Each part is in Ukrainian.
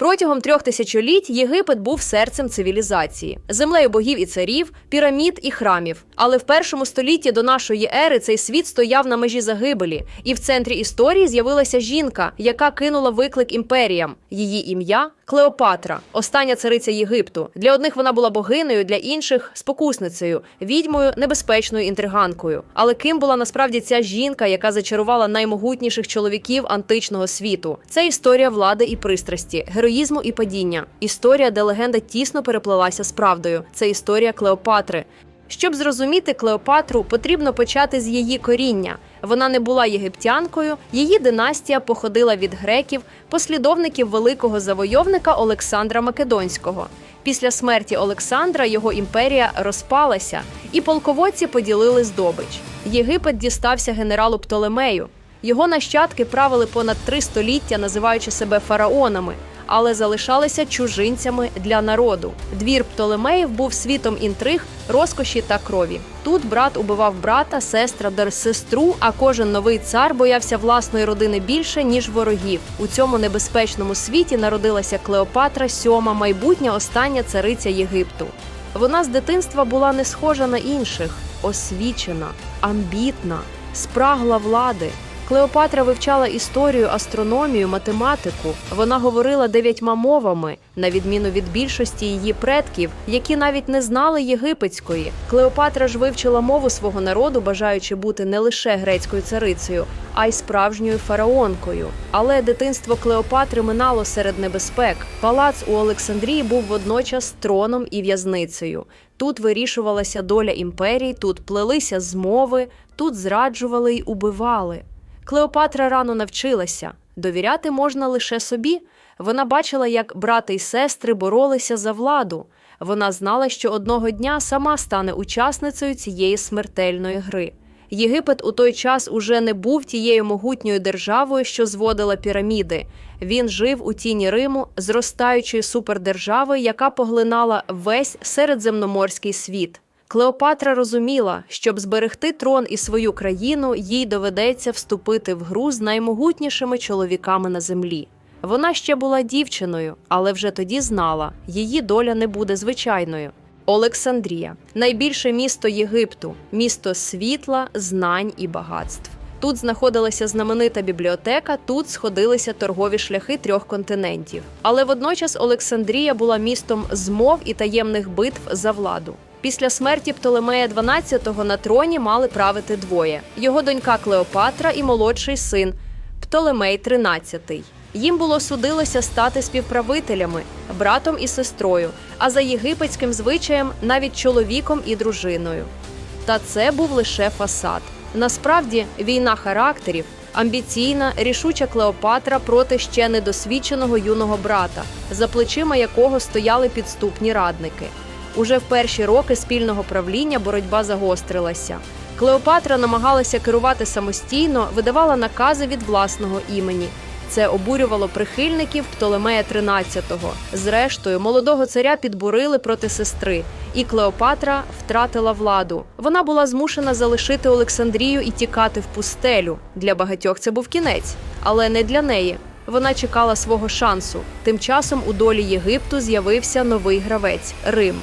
Протягом трьох тисячоліть Єгипет був серцем цивілізації, землею богів і царів, пірамід і храмів. Але в першому столітті до нашої ери цей світ стояв на межі загибелі, і в центрі історії з'явилася жінка, яка кинула виклик імперіям. Її ім'я Клеопатра, остання цариця Єгипту. Для одних вона була богинею, для інших спокусницею, відьмою, небезпечною інтриганкою. Але ким була насправді ця жінка, яка зачарувала наймогутніших чоловіків античного світу? Це історія влади і пристрасті, героїзму і падіння. Історія, де легенда тісно переплелася з правдою. Це історія Клеопатри. Щоб зрозуміти Клеопатру, потрібно почати з її коріння. Вона не була єгиптянкою, її династія походила від греків, послідовників великого завойовника Олександра Македонського. Після смерті Олександра його імперія розпалася, і полководці поділили здобич. Єгипет дістався генералу Птолемею. Його нащадки правили понад три століття, називаючи себе фараонами, але залишалися чужинцями для народу. Двір Птолемеїв був світом інтриг, розкоші та крові. Тут брат убивав брата, сестра дер сестру, а кожен новий цар боявся власної родини більше ніж ворогів. У цьому небезпечному світі народилася Клеопатра, сьома, майбутня остання цариця Єгипту. Вона з дитинства була не схожа на інших, освічена, амбітна, спрагла влади. Клеопатра вивчала історію, астрономію, математику. Вона говорила дев'ятьма мовами, на відміну від більшості її предків, які навіть не знали єгипетської. Клеопатра ж вивчила мову свого народу, бажаючи бути не лише грецькою царицею, а й справжньою фараонкою. Але дитинство Клеопатри минало серед небезпек. Палац у Олександрії був водночас троном і в'язницею. Тут вирішувалася доля імперії, тут плелися змови, тут зраджували й убивали. Клеопатра рано навчилася довіряти можна лише собі. Вона бачила, як брати й сестри боролися за владу. Вона знала, що одного дня сама стане учасницею цієї смертельної гри. Єгипет у той час уже не був тією могутньою державою, що зводила піраміди. Він жив у тіні Риму, зростаючої супердержави, яка поглинала весь середземноморський світ. Клеопатра розуміла, щоб зберегти трон і свою країну, їй доведеться вступити в гру з наймогутнішими чоловіками на землі. Вона ще була дівчиною, але вже тоді знала, її доля не буде звичайною. Олександрія найбільше місто Єгипту, місто світла, знань і багатств. Тут знаходилася знаменита бібліотека, тут сходилися торгові шляхи трьох континентів. Але водночас Олександрія була містом змов і таємних битв за владу. Після смерті Птолемея XII на троні мали правити двоє: його донька Клеопатра і молодший син Птолемей XIII. Їм було судилося стати співправителями, братом і сестрою, а за єгипетським звичаєм навіть чоловіком і дружиною. Та це був лише фасад. Насправді, війна характерів, амбіційна, рішуча Клеопатра проти ще недосвідченого юного брата, за плечима якого стояли підступні радники. Уже в перші роки спільного правління боротьба загострилася. Клеопатра намагалася керувати самостійно, видавала накази від власного імені. Це обурювало прихильників Птолемея XIII. Зрештою, молодого царя підбурили проти сестри, і Клеопатра втратила владу. Вона була змушена залишити Олександрію і тікати в пустелю. Для багатьох це був кінець, але не для неї. Вона чекала свого шансу. Тим часом у долі Єгипту з'явився новий гравець Рим.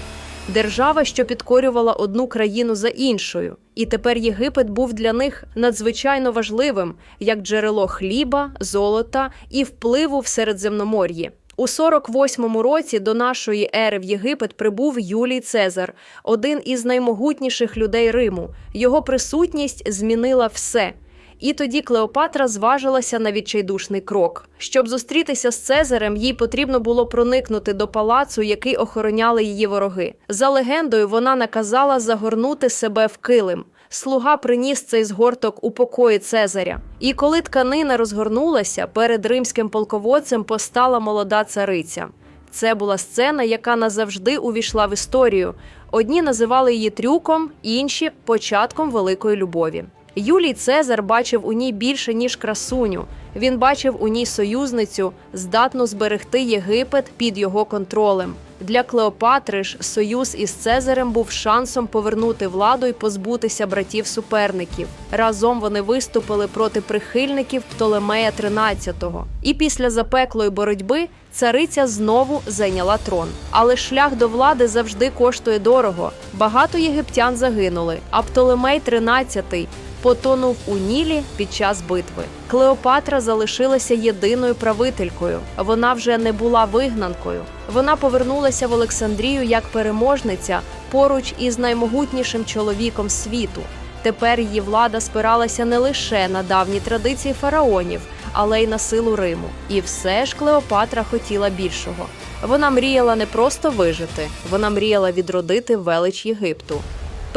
Держава, що підкорювала одну країну за іншою, і тепер Єгипет був для них надзвичайно важливим як джерело хліба, золота і впливу в Середземномор'ї. У 48-му році до нашої ери в Єгипет прибув Юлій Цезар, один із наймогутніших людей Риму. Його присутність змінила все. І тоді Клеопатра зважилася на відчайдушний крок. Щоб зустрітися з Цезарем, їй потрібно було проникнути до палацу, який охороняли її вороги. За легендою, вона наказала загорнути себе в килим. Слуга приніс цей згорток у покої Цезаря. І коли тканина розгорнулася, перед римським полководцем постала молода цариця. Це була сцена, яка назавжди увійшла в історію. Одні називали її трюком, інші початком великої любові. Юлій Цезар бачив у ній більше ніж красуню. Він бачив у ній союзницю, здатну зберегти Єгипет під його контролем. Для Клеопатри ж союз із Цезарем був шансом повернути владу і позбутися братів-суперників. Разом вони виступили проти прихильників Птолемея XIII. І після запеклої боротьби цариця знову зайняла трон. Але шлях до влади завжди коштує дорого. Багато єгиптян загинули, а Птолемей XIII потонув у Нілі під час битви. Клеопатра залишилася єдиною правителькою. Вона вже не була вигнанкою. Вона повернулася в Олександрію як переможниця поруч із наймогутнішим чоловіком світу. Тепер її влада спиралася не лише на давні традиції фараонів, але й на силу Риму. І все ж Клеопатра хотіла більшого. Вона мріяла не просто вижити, вона мріяла відродити велич Єгипту.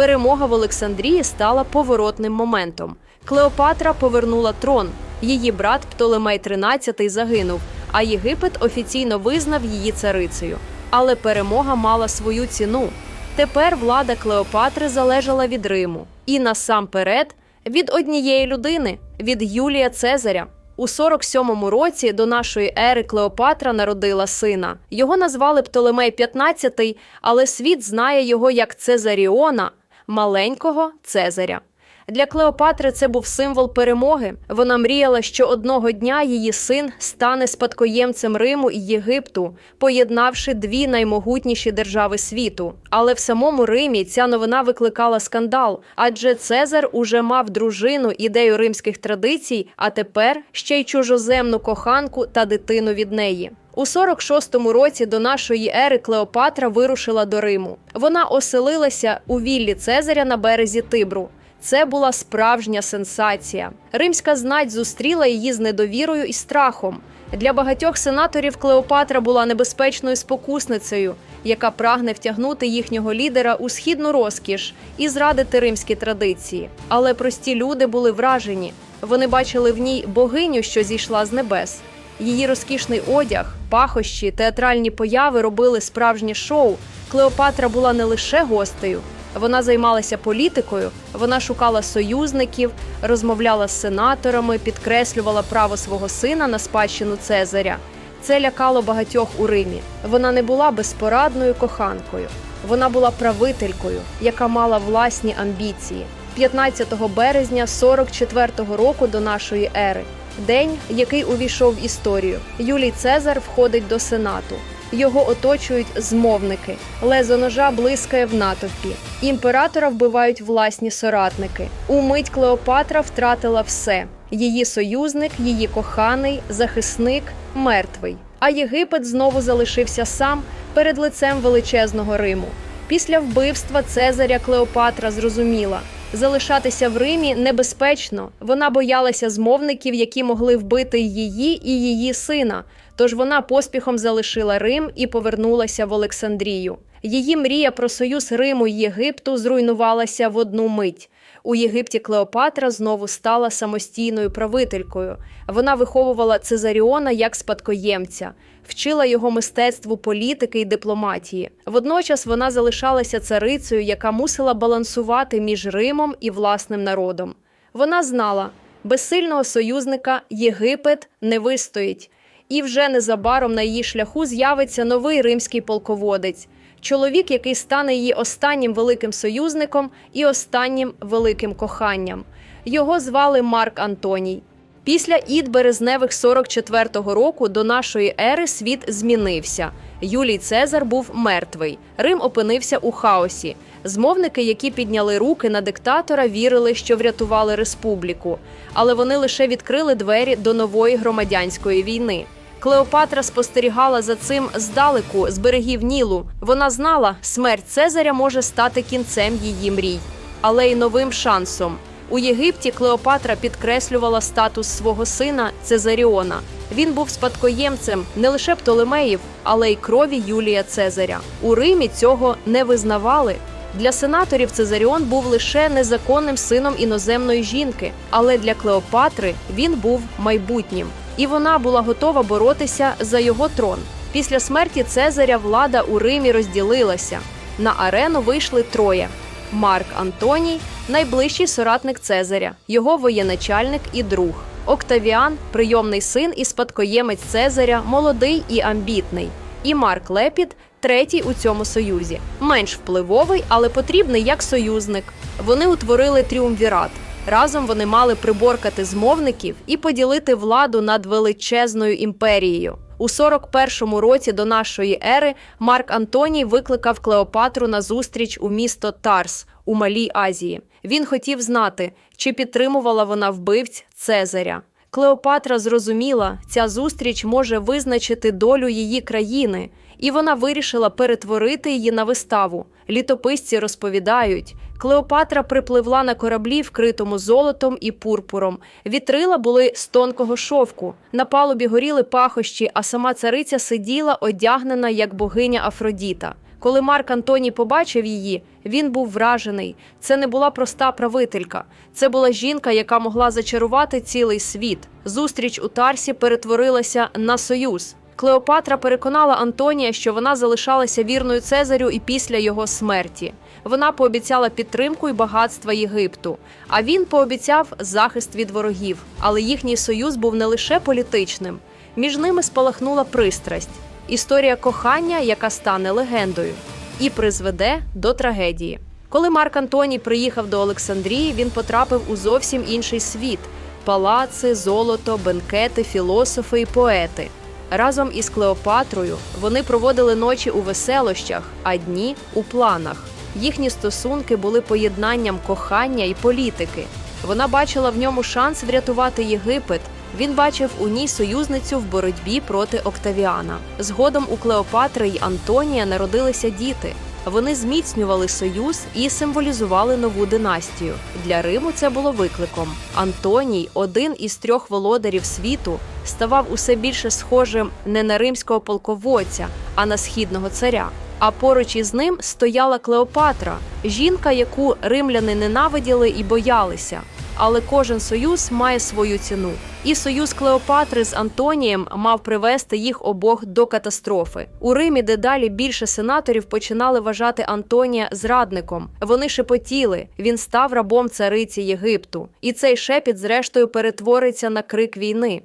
Перемога в Олександрії стала поворотним моментом. Клеопатра повернула трон. Її брат Птолемей XIII загинув, а Єгипет офіційно визнав її царицею. Але перемога мала свою ціну. Тепер влада Клеопатри залежала від Риму і насамперед від однієї людини від Юлія Цезаря. У 47-му році до нашої ери Клеопатра народила сина. Його назвали Птолемей XV, але світ знає його як Цезаріона, маленького Цезаря. Для Клеопатри це був символ перемоги. Вона мріяла, що одного дня її син стане спадкоємцем Риму і Єгипту, поєднавши дві наймогутніші держави світу. Але в самому Римі ця новина викликала скандал, адже Цезар уже мав дружину ідею римських традицій, а тепер ще й чужоземну коханку та дитину від неї. У 46-му році до нашої ери Клеопатра вирушила до Риму. Вона оселилася у віллі Цезаря на березі Тибру. Це була справжня сенсація. Римська знать зустріла її з недовірою і страхом. Для багатьох сенаторів Клеопатра була небезпечною спокусницею, яка прагне втягнути їхнього лідера у східну розкіш і зрадити римські традиції. Але прості люди були вражені. Вони бачили в ній богиню, що зійшла з небес. Її розкішний одяг, пахощі, театральні появи робили справжнє шоу. Клеопатра була не лише гостею. Вона займалася політикою, вона шукала союзників, розмовляла з сенаторами, підкреслювала право свого сина на спадщину Цезаря. Це лякало багатьох у Римі. Вона не була безпорадною коханкою. Вона була правителькою, яка мала власні амбіції. 15 березня 44-го року до нашої ери. День, який увійшов в історію. Юлій Цезар входить до сенату. Його оточують змовники. Лезо ножа блискає в натовпі. Імператора вбивають власні соратники. Умить Клеопатра втратила все: її союзник, її коханий, захисник мертвий. А Єгипет знову залишився сам перед лицем величезного Риму. Після вбивства Цезаря Клеопатра зрозуміла. Залишатися в Римі небезпечно. Вона боялася змовників, які могли вбити її і її сина. Тож вона поспіхом залишила Рим і повернулася в Олександрію. Її мрія про союз Риму і Єгипту зруйнувалася в одну мить. У Єгипті Клеопатра знову стала самостійною правителькою. Вона виховувала Цезаріона як спадкоємця, вчила його мистецтву політики і дипломатії. Водночас вона залишалася царицею, яка мусила балансувати між Римом і власним народом. Вона знала, без сильного союзника Єгипет не вистоїть, і вже незабаром на її шляху з'явиться новий римський полководець. Чоловік, який стане її останнім великим союзником і останнім великим коханням. Його звали Марк Антоній. Після ід березневих 44-го року до нашої ери світ змінився. Юлій Цезар був мертвий. Рим опинився у хаосі. Змовники, які підняли руки на диктатора, вірили, що врятували республіку, але вони лише відкрили двері до нової громадянської війни. Клеопатра спостерігала за цим здалеку з берегів Нілу. Вона знала, смерть Цезаря може стати кінцем її мрій, але й новим шансом. У Єгипті Клеопатра підкреслювала статус свого сина Цезаріона. Він був спадкоємцем не лише Птолемеїв, але й крові Юлія Цезаря. У Римі цього не визнавали. Для сенаторів Цезаріон був лише незаконним сином іноземної жінки, але для Клеопатри він був майбутнім, і вона була готова боротися за його трон. Після смерті Цезаря влада у Римі розділилася. На арену вийшли троє: Марк Антоній, найближчий соратник Цезаря, його воєначальник і друг. Октавіан, прийомний син і спадкоємець Цезаря, молодий і амбітний. і Марк Лепід третій у цьому союзі, менш впливовий, але потрібний як союзник. Вони утворили тріумвірат. Разом вони мали приборкати змовників і поділити владу над величезною імперією. У 41-му році до нашої ери Марк Антоній викликав Клеопатру на зустріч у місто Тарс у Малій Азії. Він хотів знати, чи підтримувала вона вбивць Цезаря. Клеопатра зрозуміла, ця зустріч може визначити долю її країни, і вона вирішила перетворити її на виставу. Літописці розповідають, Клеопатра припливла на кораблі, вкритому золотом і пурпуром. Вітрила були з тонкого шовку. На палубі горіли пахощі, а сама цариця сиділа, одягнена як богиня Афродіта. Коли Марк Антоній побачив її, він був вражений. Це не була проста правителька. Це була жінка, яка могла зачарувати цілий світ. Зустріч у Тарсі перетворилася на союз. Клеопатра переконала Антонія, що вона залишалася вірною Цезарю і після його смерті. Вона пообіцяла підтримку і багатства Єгипту. А він пообіцяв захист від ворогів. Але їхній союз був не лише політичним. Між ними спалахнула пристрасть, історія кохання, яка стане легендою, і призведе до трагедії. Коли Марк Антоній приїхав до Олександрії, він потрапив у зовсім інший світ: палаци, золото, бенкети, філософи і поети. Разом із Клеопатрою вони проводили ночі у веселощах, а дні у планах. Їхні стосунки були поєднанням кохання і політики. Вона бачила в ньому шанс врятувати Єгипет. Він бачив у ній союзницю в боротьбі проти Октавіана. Згодом у Клеопатри й Антонія народилися діти. Вони зміцнювали союз і символізували нову династію. Для Риму це було викликом. Антоній, один із трьох володарів світу, ставав усе більше схожим не на римського полководця, а на східного царя. А поруч із ним стояла Клеопатра, жінка, яку римляни ненавиділи і боялися. Але кожен союз має свою ціну. І союз Клеопатри з Антонієм мав привести їх обох до катастрофи. У Римі дедалі більше сенаторів починали вважати Антонія зрадником. Вони шепотіли, він став рабом цариці Єгипту. І цей шепіт, зрештою, перетвориться на крик війни.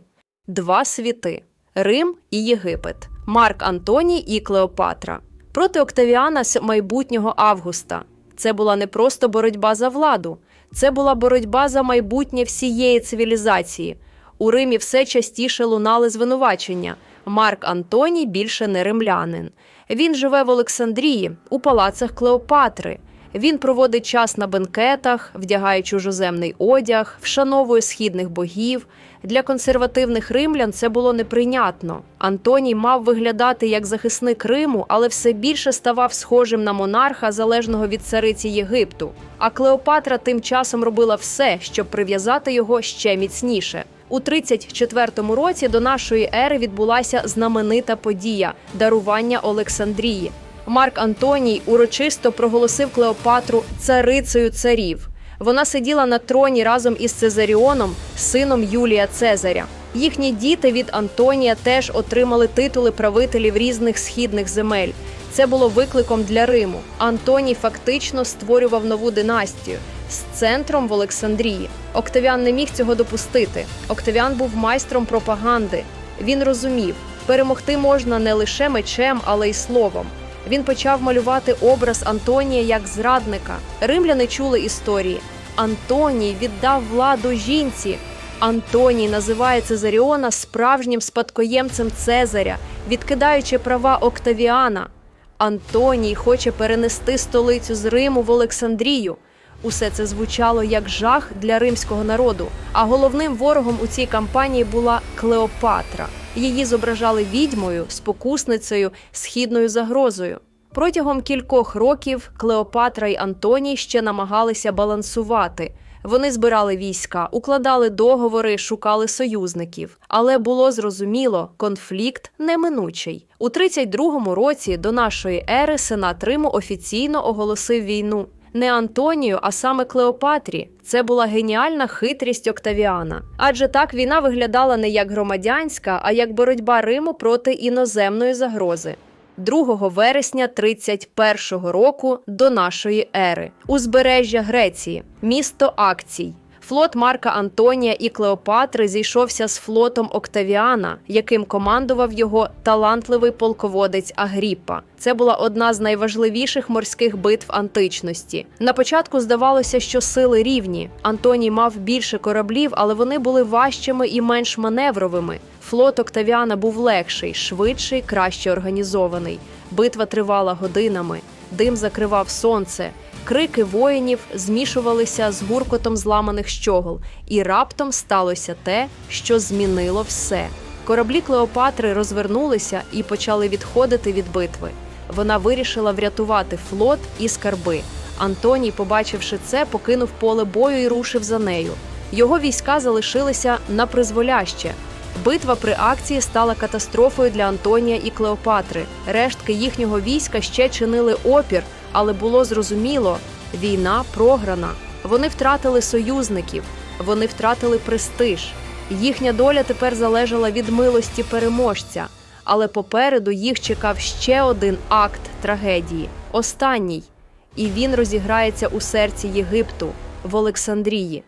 Два світи Рим і Єгипет, Марк Антоній і Клеопатра. Проти Октавіана з майбутнього Августа. Це була не просто боротьба за владу, це була боротьба за майбутнє всієї цивілізації. У Римі все частіше лунали звинувачення. Марк Антоній більше не римлянин. Він живе в Олександрії, у палацах Клеопатри. Він проводить час на бенкетах, вдягає чужоземний одяг, вшановує східних богів. Для консервативних римлян це було неприйнятно. Антоній мав виглядати як захисник Риму, але все більше ставав схожим на монарха, залежного від цариці Єгипту. А Клеопатра тим часом робила все, щоб прив'язати його ще міцніше. У 34-му році до нашої ери відбулася знаменита подія дарування Олександрії. Марк Антоній урочисто проголосив Клеопатру царицею царів. Вона сиділа на троні разом із Цезаріоном, сином Юлія Цезаря. Їхні діти від Антонія теж отримали титули правителів різних східних земель. Це було викликом для Риму. Антоній фактично створював нову династію з центром в Олександрії. Октавіан не міг цього допустити. Октавіан був майстром пропаганди. Він розумів, перемогти можна не лише мечем, але й словом. Він почав малювати образ Антонія як зрадника. Римляни чули історії. Антоній віддав владу жінці. Антоній називає Цезаріона справжнім спадкоємцем Цезаря, відкидаючи права Октавіана. Антоній хоче перенести столицю з Риму в Олександрію. Усе це звучало як жах для римського народу. А головним ворогом у цій кампанії була Клеопатра. Її зображали відьмою, спокусницею, східною загрозою. Протягом кількох років Клеопатра й Антоній ще намагалися балансувати. Вони збирали війська, укладали договори, шукали союзників. Але було зрозуміло, конфлікт неминучий. У 32-му році до нашої ери Сенат Риму офіційно оголосив війну. Не Антонію, а саме Клеопатрі. Це була геніальна хитрість Октавіана. Адже так війна виглядала не як громадянська, а як боротьба Риму проти іноземної загрози. 2 вересня 31 року до нашої ери, узбережжя Греції, місто Акцій. Флот Марка Антонія і Клеопатри зійшовся з флотом Октавіана, яким командував його талантливий полководець Агріппа. Це була одна з найважливіших морських битв античності. На початку здавалося, що сили рівні. Антоній мав більше кораблів, але вони були важчими і менш маневровими. Флот Октавіана був легший, швидший, краще організований. Битва тривала годинами, дим закривав сонце. Крики воїнів змішувалися з гуркотом зламаних щогол, і раптом сталося те, що змінило все. Кораблі Клеопатри розвернулися і почали відходити від битви. Вона вирішила врятувати флот і скарби. Антоній, побачивши це, покинув поле бою і рушив за нею. Його війська залишилися на призволяще. Битва при акції стала катастрофою для Антонія і Клеопатри. Рештки їхнього війська ще чинили опір, але було зрозуміло, війна програна. Вони втратили союзників, вони втратили престиж. Їхня доля тепер залежала від милості переможця. Але попереду їх чекав ще один акт трагедії останній, і він розіграється у серці Єгипту в Олександрії.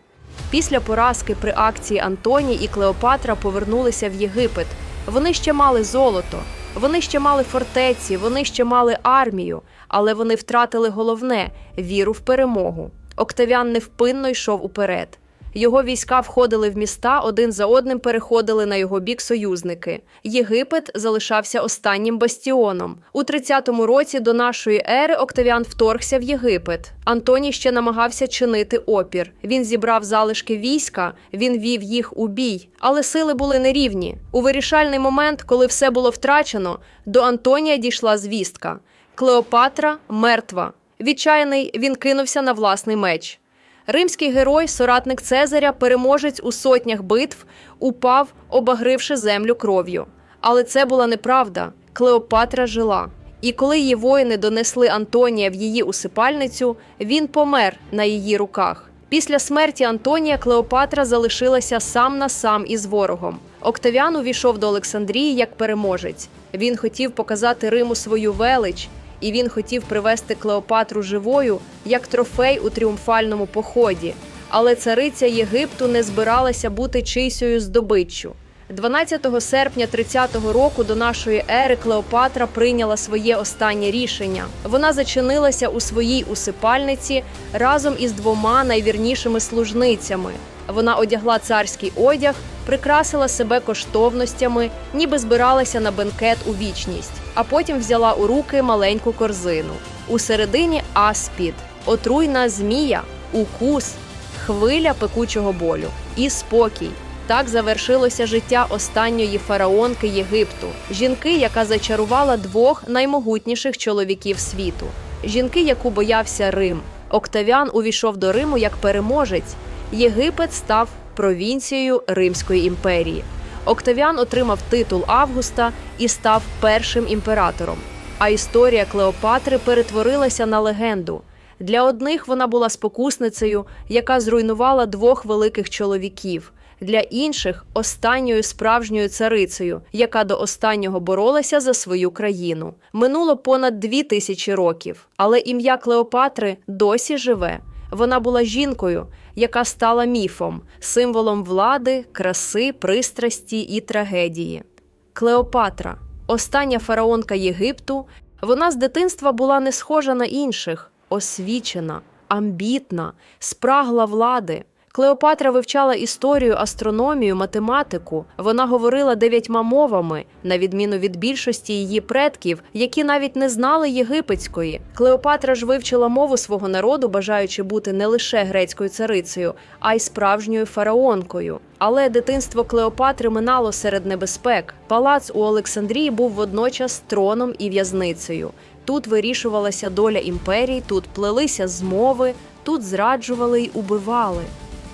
Після поразки при акції Антоній і Клеопатра повернулися в Єгипет. Вони ще мали золото, вони ще мали фортеці, вони ще мали армію, але вони втратили головне віру в перемогу. Октавіан невпинно йшов уперед. Його війська входили в міста, один за одним переходили на його бік союзники. Єгипет залишався останнім бастіоном. У 30-му році до нашої ери Октавіан вторгся в Єгипет. Антоній ще намагався чинити опір. Він зібрав залишки війська, він вів їх у бій, але сили були нерівні. У вирішальний момент, коли все було втрачено, до Антонія дійшла звістка: Клеопатра мертва. Відчаяний він кинувся на власний меч. Римський герой, соратник Цезаря, переможець у сотнях битв, упав, обагривши землю кров'ю. Але це була неправда. Клеопатра жила. І коли її воїни донесли Антонія в її усипальницю, він помер на її руках. Після смерті Антонія Клеопатра залишилася сам на сам із ворогом. Октавіан увійшов до Олександрії як переможець. Він хотів показати Риму свою велич, і він хотів привести Клеопатру живою як трофей у тріумфальному поході. Але цариця Єгипту не збиралася бути чийсою здобиччю. 12 серпня 30-го року до нашої ери Клеопатра прийняла своє останнє рішення. Вона зачинилася у своїй усипальниці разом із двома найвірнішими служницями. Вона одягла царський одяг, прикрасила себе коштовностями, ніби збиралася на бенкет у вічність, а потім взяла у руки маленьку корзину. У середині аспід, отруйна змія, укус, хвиля пекучого болю і спокій. Так завершилося життя останньої фараонки Єгипту, жінки, яка зачарувала двох наймогутніших чоловіків світу, жінки, яку боявся Рим. Октавіан увійшов до Риму як переможець. Єгипет став провінцією Римської імперії. Октавіан отримав титул Августа і став першим імператором. А історія Клеопатри перетворилася на легенду. Для одних вона була спокусницею, яка зруйнувала двох великих чоловіків. Для інших останньою справжньою царицею, яка до останнього боролася за свою країну. Минуло понад дві тисячі років, але ім'я Клеопатри досі живе. Вона була жінкою, яка стала міфом, символом влади, краси, пристрасті і трагедії. Клеопатра, остання фараонка Єгипту, вона з дитинства була не схожа на інших, освічена, амбітна, спрагла влади. Клеопатра вивчала історію, астрономію, математику. Вона говорила дев'ятьма мовами, на відміну від більшості її предків, які навіть не знали єгипетської. Клеопатра ж вивчила мову свого народу, бажаючи бути не лише грецькою царицею, а й справжньою фараонкою. Але дитинство Клеопатри минало серед небезпек. Палац у Олександрії був водночас троном і в'язницею. Тут вирішувалася доля імперії, тут плелися змови, тут зраджували й убивали.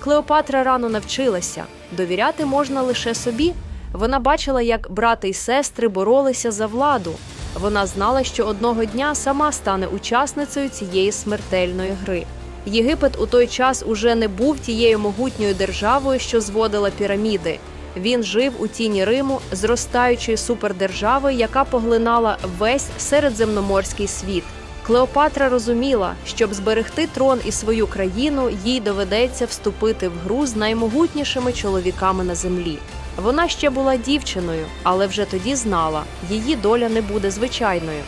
Клеопатра рано навчилася довіряти можна лише собі. Вона бачила, як брати й сестри боролися за владу. Вона знала, що одного дня сама стане учасницею цієї смертельної гри. Єгипет у той час уже не був тією могутньою державою, що зводила піраміди. Він жив у тіні Риму, зростаючої супердержави, яка поглинала весь середземноморський світ. Клеопатра розуміла, щоб зберегти трон і свою країну, їй доведеться вступити в гру з наймогутнішими чоловіками на землі. Вона ще була дівчиною, але вже тоді знала, її доля не буде звичайною.